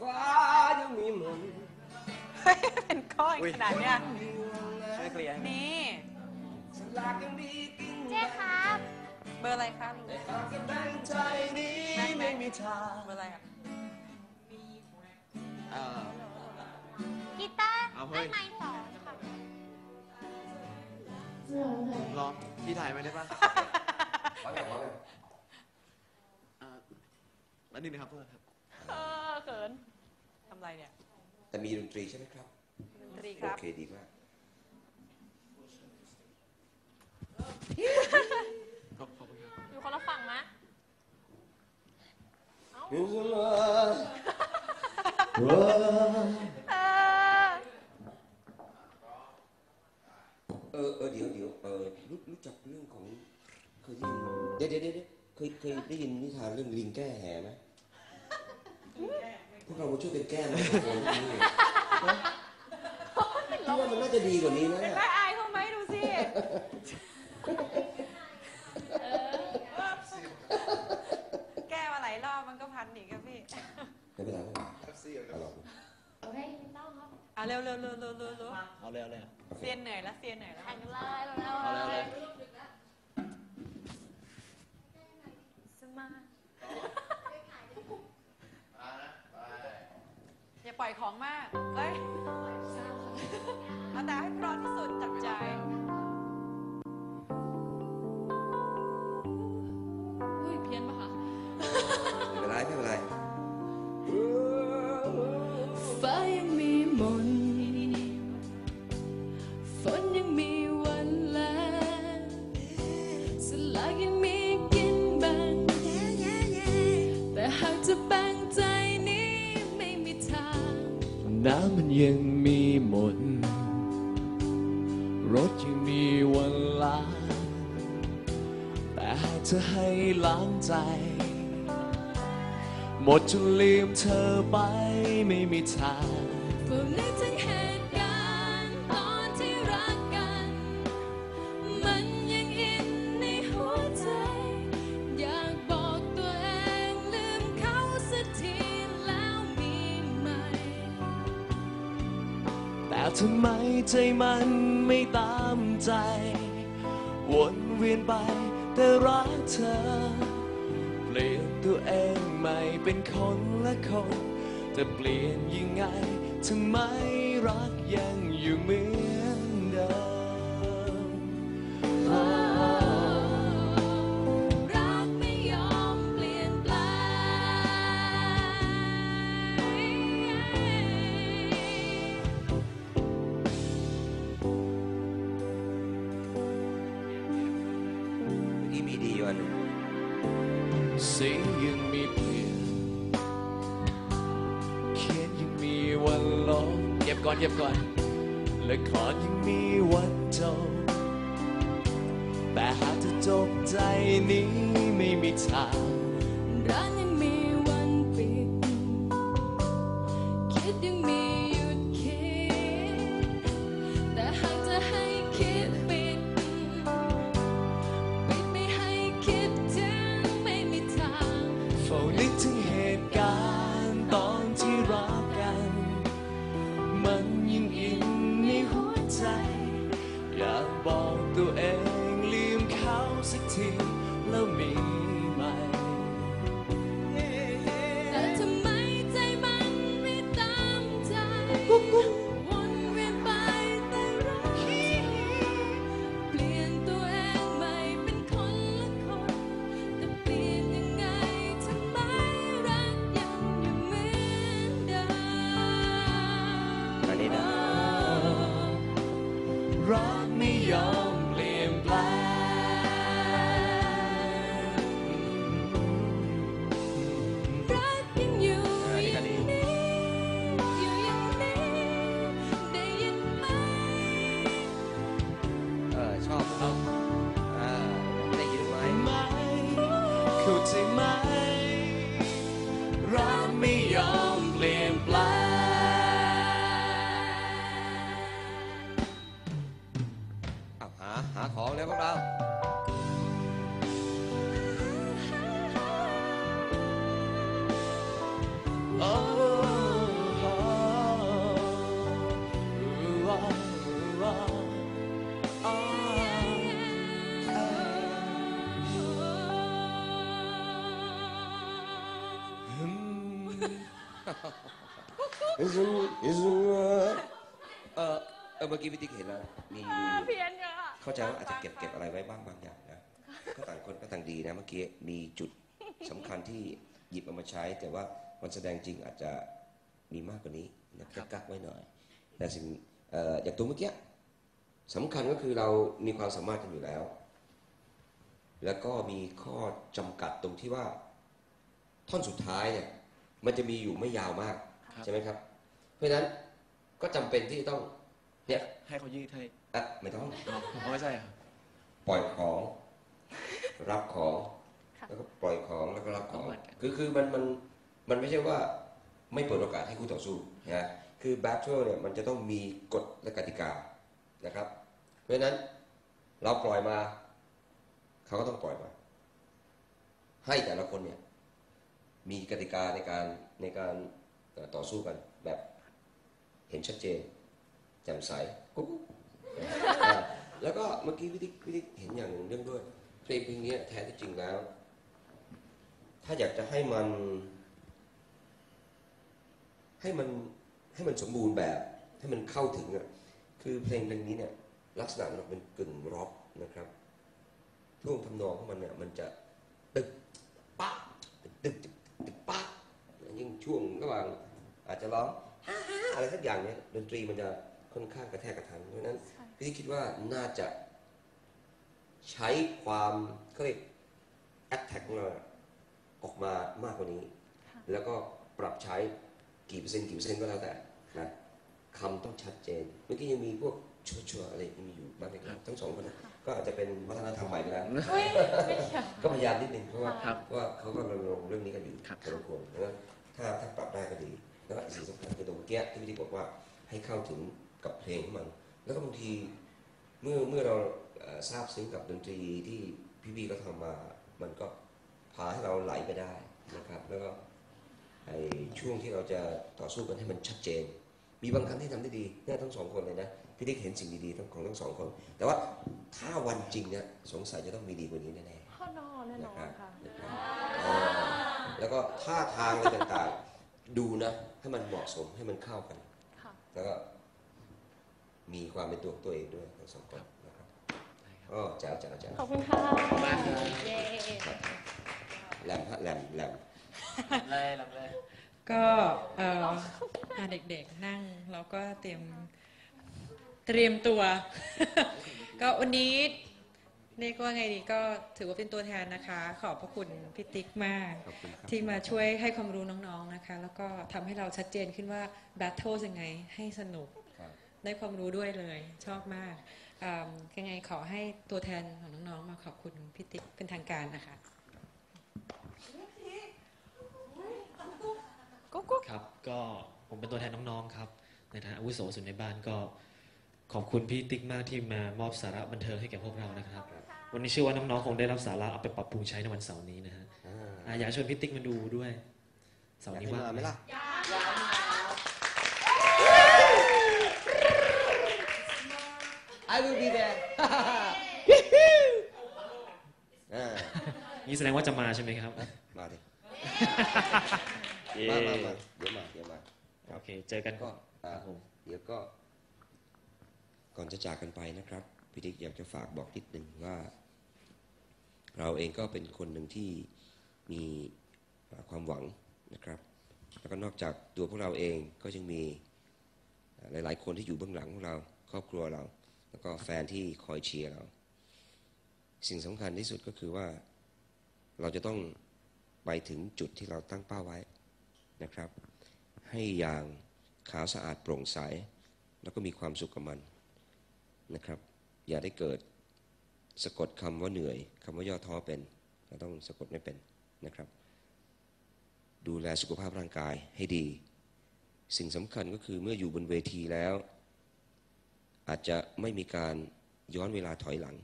ฟ้ายังมีมนต์เฮ้ยเป็นก้อนขนาดเนี้ยช่วยเคลียร์ให้นี่สลากยังมีกิ่งเจ๊ครับเบอร์อะไรครับแต่หากจะแบ่งใจนี้ไม่มีทางเบอร์อะไรครับเอ่อ กีตาร์เอาเฮ้ได้ย ไม้สองค่ะรอพี่ถ่ายมาได้ปะขอแต่ขอแต่อ่าแล้วนี่นะครับเพื่อนครับเออเขิน ทำไรเนี่ย แต่มีดนตรีใช่ไหมครับ ดนตรีคโอรับ เคดีมาก ขอบขอบคุณครับอยู่คนละฝั่งมะรู้สึกว่าเออ เออเออเดี๋ยวเดี๋ยวเออรู้รู้จักเรื่องของเคยได้ยินเดี๋ยวเดี๋ยวเดี๋ยวเคยเคยได้ยินนิทานเรื่องลิงแก้แห่ไหมพ วกเรามาช่วยกันแก้ไหมโอ้โหนี่นะพี่ว่ามันน่าจะดีกว่านี้นะเป็นเนี่ยแม่อายเขาไหมดูสิแก้มาหลายรอบมันก็พันอีกครับพี่ไม่เป็นไรไม่เป็นไรเอาลองดูโอเคไม่ต้องครับอะเร็วเร็วเร็วเร็วเร็วเร็วเอาเลยเอาเลยเซียนเหนื่อยแล้วเซียนเหนื่อยแล้วแข่งเลยเร็วเอาเลยเอาเลย สมาอย่า ปล่อยของมาก เอ้ย มันยังมีหมด รถยังมีวันลาแต่หากจะให้ล้างใจ หมดจนลืมเธอไปไม่มีทาง ทำไมใจมันไม่ตามใจ วนเวียนไปแต่รักเธอ เปลี่ยนตัวเองใหม่เป็นคนละคน แต่เปลี่ยนยังไงทำไมรักยังอยู่เหมือ เก็บก่อนเก็บก่อนและคอร์ดยังมีวันจบแต่หากจะจบใจนี้ไม่มีทางร้านยังมีวันปิด คิดยังมีหยุดคิด แต่หากจะให้คิดปิด ปิดไม่ให้คิดถึงไม่มีทางเฝ้านึกถึง รักไม่ยอมเปลี่ยนแปลงรักยังอยู่อย่างนี้อยู่อย่างนี้ได้ยินไหมเออชอบเขาอ่าได้ยินไหมไม่เข้าใจไหม เออเออเมื่อกี้พี่ติ๊กเห็นแล้วมีเพี้ยนค่ะเข้าใจว่าอาจจะเก็บเก็บอะไรไว้บ้างบางอย่างนะก็ต่างคนก็ต่างดีนะเมื่อกี้มีจุดสำคัญที่หยิบเอามาใช้ แต่ว่าวันแสดงจริงอาจจะมีมากกว่านี้นะกักๆไว้หน่อย แต่สิ่งเอ่ออย่างตัวเมื่อกี้สำคัญก็คือเรามีความสามารถกันอยู่แล้ว แล้วก็มีข้อจำกัดตรงที่ว่า ท่อนสุดท้ายเนี่ย มันจะมีอยู่ไม่ยาวมากครับใช่ไหมครับ เพราะฉะนั้นก็จำเป็นที่จะต้องเนี่ยให้เขายืดให้อะไม่ต้อง อ๋อไม่ใช่เหรอปล่อยของ รับของ ค่ะ แล้วก็ปล่อยของแล้วก็รับของก็เหมือนกันคือคือมันมันมันไม่ใช่ว่าไม่เปิดโอกาสให้คู่ต่อสู้นะคือแบทเทิลเนี่ยมันจะต้องมีกฎและกติกานะครับ เพราะฉะนั้นเราปล่อยมา เขาก็ต้องปล่อยมา ให้แต่ละคนเนี่ย มีกติกาในการในการต่อสู้กันแบบเห็นชัดเจนแจ่มใสกุ๊กแล้วก็เมื่อกี้พี่ติ๊กพี่ติ๊กเห็นอย่างหนึ่งเรื่องด้วยเพลงเพลงนี้แท้ที่จริงแล้ว ถ้าอยากจะให้มัน ให้มันให้มันสมบูรณ์แบบ ให้มันเข้าถึงอะคือเพลงเพลงนี้เนี่ย ลักษณะมันเป็นกึ่งร็อกนะครับท่วงทำนองของมันเนี่ยมันจะตึกปะตึกตึกตึกตึกปะยิ่งช่วง ระหว่างอาจจะร้องฮ่าฮ่าอะไรสักอย่างเนี่ยดนตรีมันจะค่อนข้างกระแทกกระทันเพราะฉะนั้นพี่ที่คิดว่าน่าจะใช้ความเขาเรียก attack ของเราออกมามากกว่านี้ แล้วก็ปรับใช้กี่เปอร์เซ็นต์กี่เปอร์เซ็นต์ก็แล้วแต่นะคำต้องชัดเจน เมื่อกี้ยังมีพวกชัวชัวร์อะไรมีอยู่บ้างไหมครับทั้งสองคนนะก็อาจจะเป็นวัฒนธรรมใหม่ไปแล้วไม่ไม่เกี่ยวก็พยายามนิดนึงเพราะว่าครับเพราะว่าเขาก็รณรงค์เรื่องนี้กันอยู่ครับพอสมควรแล้ว ถ้าถ้าปรับได้ก็ดีแล้วก็อีกสิ่งสำคัญคือตรงเมื่อกี้ที่พี่ติ๊กบอกว่าให้เข้าถึงกับเพลงของมัน แล้วก็บางทีเมื่อเมื่อเราเอ่อทราบซึ้งกับดนตรีที่พี่ๆก็ทำมา มันก็พาให้เราไหลไปได้นะครับ แล้วก็ไอ้ช่วงที่เราจะต่อสู้กันให้มันชัดเจน มีบางครั้งที่ทำได้ดีเนี่ยทั้งสองคนเลยนะพี่ติ๊กเห็นสิ่งดีๆทั้งของทั้งสองคน แต่ว่าถ้าวันจริงเนี่ยสงสัยจะต้องมีดีกว่านี้แน่ๆข้อนอนแน่นอนค่ะเอ่อ แล้วก็ท่าทางอะไรต่างๆ ดูนะ ให้มันเหมาะสมให้มันเข้ากัน ค่ะแล้วก็มีความเป็นตัวของตัวเองด้วยทั้งสองคนนะครับก็แจ๋วแจ๋วแจ๋วขอบคุณค่ะมากครับเย้แหลมฮะแหลมแหลมเลยลำเลย ก็เอ่ออะเด็กๆนั่งแล้วก็เตรียมเตรียมตัว ก็วันนี้ เรียกว่าไงดีก็ถือว่าเป็นตัวแทนนะคะ ขอบพระคุณพี่ติ๊กมาก ขอบคุณครับ ที่มาช่วยให้ความรู้น้องๆนะคะ แล้วก็ทำให้เราชัดเจนขึ้นว่าแบทเทิลยังไงให้สนุก ครับ ได้ความรู้ด้วยเลยชอบมากอ่ายังไงขอให้ตัวแทนของน้องๆ มาขอบคุณพี่ติ๊กเป็นทางการนะคะครับก็ผมเป็นตัวแทนน้องๆครับ ในฐานะอาวุโสสุดในบ้านก็ ขอบคุณพี่ติ๊กมากที่มามอบสาระบันเทิงให้แก่พวกเรานะครับ วันนี้เชื่อว่าน้องๆคงได้รับสาระเอาไปปรับปรุงใช้ในวันเสาร์นี้นะฮะอ่าอะอยากชวนพี่ติ๊กมาดูด้วยเสาร์อยากนี้ให้ว่างมาไหมล่ะ I will be there อ่านี่แสดงว่าจะมาใช่ไหมครับ มาดิเย้มามามาเดี๋ยวมาเดี๋ยวมาโอเค เจอกันก็อ่าครับผมเดี๋ยวก็ ก่อนจะจากกันไปนะครับพี่ติ๊กอยากจะฝากบอกนิดหนึ่งว่า เราเองก็เป็นคนหนึ่งที่มีความหวังนะครับ แล้วก็นอกจากตัวพวกเราเองก็ยังมีหลาย ๆ คนที่อยู่เบื้องหลังของเราครอบครัวเรา แล้วก็แฟนที่คอยเชียร์เรา สิ่งสำคัญที่สุดก็คือว่าเราจะต้องไปถึงจุดที่เราตั้งเป้าไว้นะครับ ให้อย่างขาวสะอาดโปร่งใส แล้วก็มีความสุขกับมัน นะครับ อย่าได้เกิดสะกดคำว่าเหนื่อยคำว่าย่อท้อเป็นเราต้องสะกดไม่เป็นนะครับ ดูแลสุขภาพร่างกายให้ดี สิ่งสำคัญก็คือเมื่ออยู่บนเวทีแล้ว อาจจะไม่มีการย้อนเวลาถอยหลัง